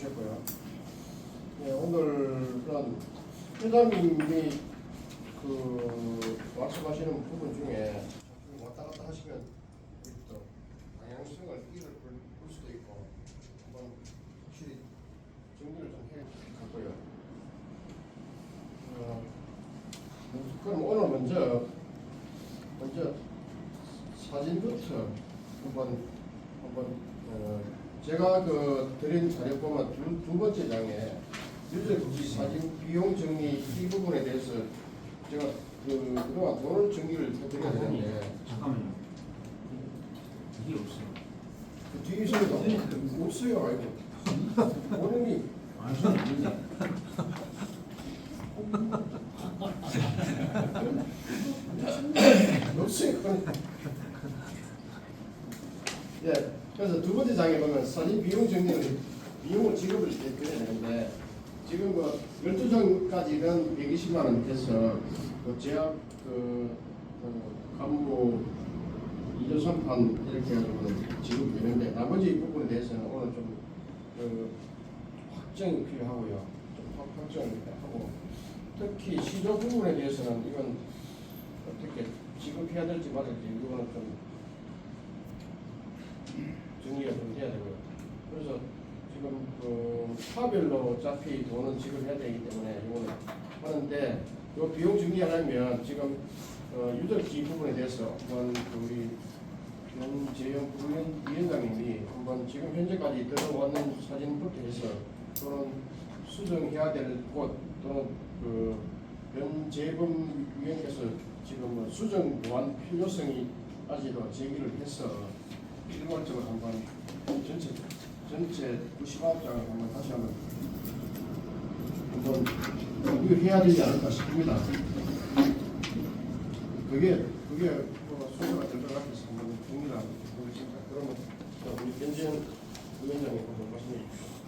주셨고요. 네, 오늘은 회장님이 그 말씀하시는 부분 중에 좀 왔다 갔다 하시면 또 방향성을 잃을 볼 수도 있고 한번 확실히 정리를 좀해 갖고요. 어, 그럼 오늘 먼저 먼저 사진부터 한번 한번 어, 제가 그 드린 자료 보면 두, 두 번째 장에 유저 사진 비용 정리 이 부분에 대해서 제가 그 그동안 돈을 정리를 해드려야 되는데 잠깐만요. 이게 없어요. 그 뒤에 있습니다. 없어요 아이고 본인이 아. 없어요. 예, 그래서 두 번째 장에 보면 사진 비용 정리는 비용을 지급을 해드려야 되는데 지금 뭐 12장까지는 120만 원 돼서 그 제약 그, 그 간부 이조 선판 이렇게 해가지고 지급이 되는데 나머지 부분에 대해서는 오늘 좀 그 확정이 필요하고요. 좀 확- 확정을 하고 특히 시조 부분에 대해서는 이건 어떻게 지급해야 될지 말할지 이거는 좀 정리가 좀 돼야 되고요. 그래서 지금 그 파별로 어차피 돈은 지급해야 되기 때문에 이거는 하는데 이 비용 정리하려면 지금 어, 유적지 부분에 대해서 한번 그 우리 변재영 부위원- 위원장님이 한번 지금 현재까지 들어왔는 사진부터 해서 또는 수정해야 될 곳 또는 그 변재범 위원께서 지금 뭐 수정 보완 필요성이 아직도 제기를 해서 일괄적으로 한번 전체 전체 99장을 한번 다시 한번 한번 정리해야 되지 않을까 싶습니다. 그게 그게 뭐 소요가 될 것 같아서 한번 하겠습니다. 그러면 자, 우리 변재현 위원장님 한번 말씀해 주십시오.